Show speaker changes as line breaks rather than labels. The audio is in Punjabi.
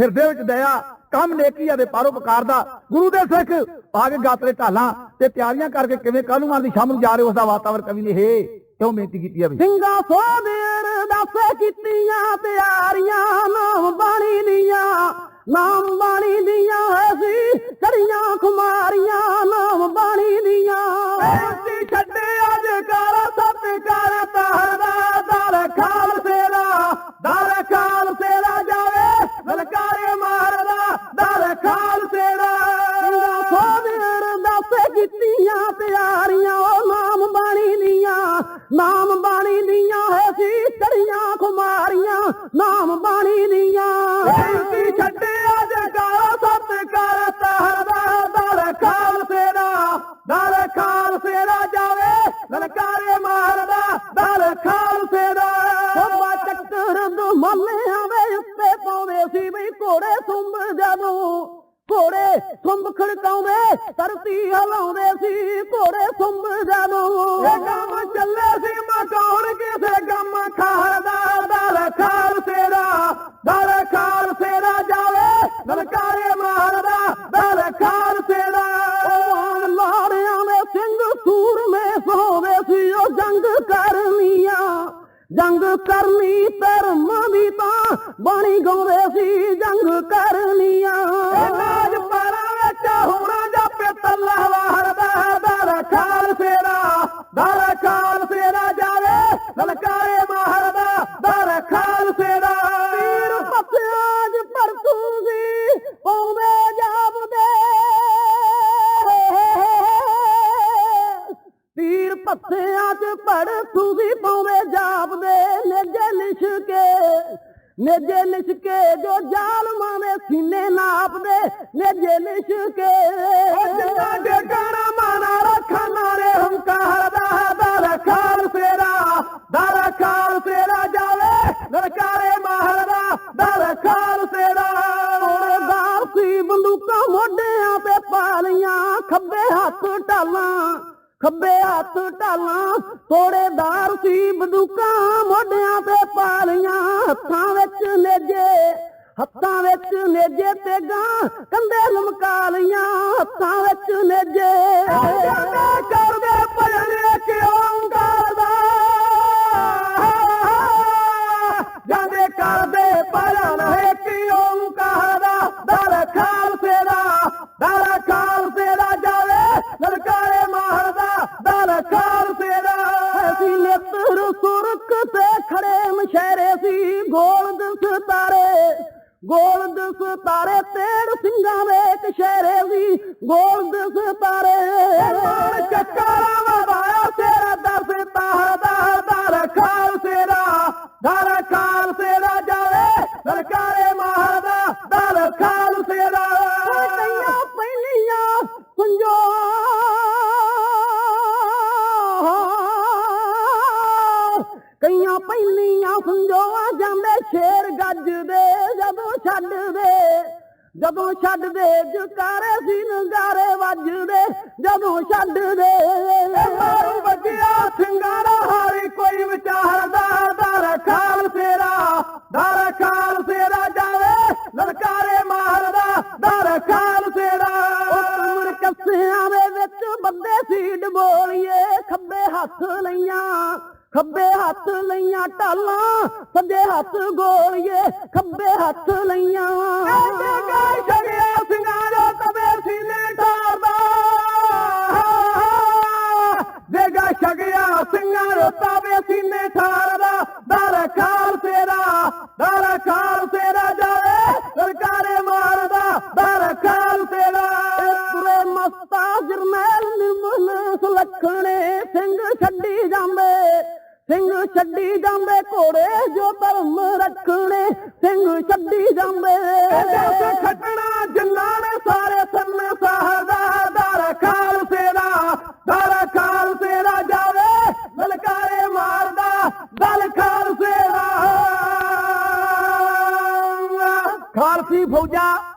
ਹਿਰਦੇ ਵਿੱਚ ਦਇਆ, ਕੰਮ ਨੇਕੀ ਆ ਪਰਉਪਕਾਰ ਦਾ। ਗੁਰੂ ਦੇ ਸਿੱਖ ਆ ਗਾਤਰੇ ਢਾਲਾਂ ਤੇ ਤਿਆਰੀਆਂ ਕਰਕੇ ਕਿਵੇਂ ਕੱਲ੍ਹ ਨੂੰ ਦੀ ਸ਼ਾਮ ਨੂੰ ਜਾ ਰਹੇ ਉਸ ਦਾ ਵਾਤਾਵਰਨ ਕਵੀ ਨੇ, ਹੇ, ਕਿਉਂ ਬੇਨਤੀ ਕੀਤੀ ਆ ਵੀ?
ਸਿੰਘਾ ਸੋਦੇਰ ਦੱਸੇ ਕੀਤੀਆਂ, ਤਿਆਰੀਆਂ, ਨਾਮ ਬਾਣੀ ਦੀਆਂ, ਨਾਮ ਬਾਣੀ ਦੀਆਂ ਅਸੀਂ ਕੀਤੀਆਂ ਤਿਆਰੀਆਂ, ਉਹ ਨਾਮ ਬਾਣੀ ਦੀਆਂ, ਨਾਮ ਬਾਣੀ ਦੀਆਂ ਅਸੀਂ ਕਰੀਆਂ ਖੁਮਾਰੀਆਂ ਨਾਮ ਬਾਣੀ ਦੀਆਂ।
ਬੇਨਤੀ ਛੱਡੇ
ਸੁੰਭ ਖੜਕਾਉਂਦੇ ਧਰਤੀ ਹਲਾਉਂਦੇ ਸੀ ਘੋੜੇ ਸੁੰਭ ਜਦੋਂ
ਇਹ ਕੰਮ ਚੱਲੇ ਸੀ ਮਕਾਉਣ ਕਿਸੇ ਗਮ ਖਾਦਾ ਦਰ ਖਾਲਸੇ ਦਾ ਦਰ ਖਾਲਸੇ ਦਾ ਜਾਵੇ ਲਲਕਾਰੇ ਮਾਰਦਾ ਦਰ ਖਾਲਸੇ ਦਾ
ਉਹ ਲਾੜਿਆਂ ਦੇ ਸਿੰਘ ਸੂਰਮੇ ਸੋਵੇ ਸੀ ਉਹ ਜੰਗ ਕਰਨੀਆਂ ਜੰਗ ਕਰਨੀ ਧਰਮ ਦੀ ਤਾਂ ਬਾਣੀ ਗਾਉਂਦੇ ਸੀ ਜੰਗ ਕਰਨੀਆਂ
ਲਲਕਾਰੇ ਮਾਰਦਾ ਦਰ ਖਾਲਸੇ ਦਾ।
ਪੀਰ ਪੱਤਿਆਂ 'ਚ ਭਰਤੂ ਸੀ ਪਾਉਂਦੇ ਜਾਪਦੇ ਪੀਰ ਪੱਤਿਆਂ 'ਚ ਭਰਤੂ ਸੀ ਪਾਉਂਦੇ ਜਾਪਦੇ ਨੇਜੇ ਲਿਸ਼ ਕੇ ਨੇਜੇ ਲਿਸ਼ ਕੇ ਜੋ ਜ਼ਾਲਮਾਂ ਦੇ ਸੀਨੇ ਨਾਪਦੇ ਨੇਜੇ ਲਿਸ਼ ਕੇ
ਜਿੰਨਾ ਡੇਗਾਣਾ ਮਾਨਾ
ਖੱਬੇ ਹੱਥ ਢਾਲਾਂ ਖੱਬੇ ਹੱਥ ਢਾਲਾਂ ਤੋੜੇਦਾਰ ਸੀ ਬੰਦੂਕਾਂ ਮੋਢਿਆਂ ਤੇ ਪਾਲੀਆਂ, ਹੱਥਾਂ ਵਿੱਚ ਨੇਜੇ, ਹੱਥਾਂ ਵਿੱਚ ਨੇਜੇ ਤੇ ਗਾਂ ਕੰਦੇ ਲਮਕਾ ਲੀਆਂ ਹੱਥਾਂ ਵਿੱਚ ਨੇਜੇ।
ਜਾਂਦੇ ਕਰਦੇ ਭਜਨ ਕਿਉਂ ਲਲਕਾਰੇ ਮਾਰਦਾ ਦਰ ਖਾਲਸੇ ਦਾ
ਅਸੀਂ ਨੇਤਰ ਸੁਰਕ ਤੇ ਖੜੇ ਮਸ਼ਹਿਰੇ ਸੀ, ਗੋਲਦ ਸਤਾਰੇ। ਗੋਲਦ ਸਤਾਰੇ ਤੇੜ ਸਿੰਘਾਂ ਦੇ ਸ਼ਹਿਰੇ ਸੀ, ਗੋਲਦ ਸਤਾਰੇ।
ਮਾਨ ਚੱਕਰਾ ਵਵਾਇਆ ਤੇਰਾ ਦਰਸ
ਪਹਿਲੀਆਂ ਜਾਂਦੇ ਸ਼ੇਰ ਗੱਜਦੇ, ਜਦੋਂ ਛੱਡਦੇ ਜਦੋਂ ਛੱਡਦੇ ਜਕਾਰੇ ਸੀ ਨਗਾਰੇ ਵੱਜਦੇ, ਜਦੋਂ ਛੱਡਦੇ।
ਮਾਰੂ ਵੱਜਿਆ ਸਿੰਘਾਂ ਹਾਰੀ ਕੋਈ ਵਿਚਾਰਦਾ ਦਰ ਖਾਲਸੇ ਦਾ ਦਰ ਖਾਲਸੇ ਦਾ ਜਾਵੇ, ਲਲਕਾਰੇ ਮਾਰਦਾ, ਦਰ ਖਾਲਸੇ ਫੇਰਾ
ਉਮਰ ਕੱਸਿਆਂ ਦੇ ਵਿੱਚ ਬੰਦੇ ਸੀ ਡਬੋਲੀਏ ਖੱਬੇ ਹੱਥ ਲਈਆਂ ਖੱਬੇ ਹੱਥ ਲਈਆਂ ਢਾਲਾਂ ਸੱਜੇ ਹੱਥ ਗੋਲੀਏ, ਖੱਬੇ ਹੱਥ ਲਈਆਂ।
ਗਾਇ ਛੜਿਆ ਸਿੰਘਾਂ ਤਬੇ ਸੀਨੇ ਠਾਰਦਾ ਦੇਗਾ ਛਗਿਆ ਸਿੰਘਾਂ ਤਬੇ ਸੀਨੇ ਠਾਰਦਾ ਦਰ ਤੇਰਾ ਦਾ ਦਰ ਜਾਵੇ, ਸਰਕਾਰੇ ਮਾਰਦਾ, ਦਰ ਖਾਲਸੇ ਦਾ
ਪੂਰੇ ਮਸਤਾ ਜਰਨੈਲ ਨਿਰਮਲ ਸੁਲੱਖਣੇ ਸਿੰਘ ਛੱਡੀ ਜਾਂਦੇ। ਸਿੰਘ ਛੱਡੀ ਜਾਂਦੇ ਘੋੜੇ ਜੋ ਧਰਮ ਰੱਖਣੇ ਸਿੰਘ ਛੱਡੀ ਜਾਂਦੇ
ਜੱਟ ਖੱਟਣਾ ਜਿੰਨਾਂ ਨੇ ਸਾਰੇ ਸੰਨ ਸਾਹਦਾ ਦਰ ਖਾਲਸੇ ਦਾ ਦਰ ਖਾਲਸੇ ਦਾ ਜਾਵੇ ਲਲਕਾਰੇ ਮਾਰਦਾ ਦਲ ਖਾਲਸੇ ਦਾ ਖਾਲਸੀ ਫੌਜਾਂ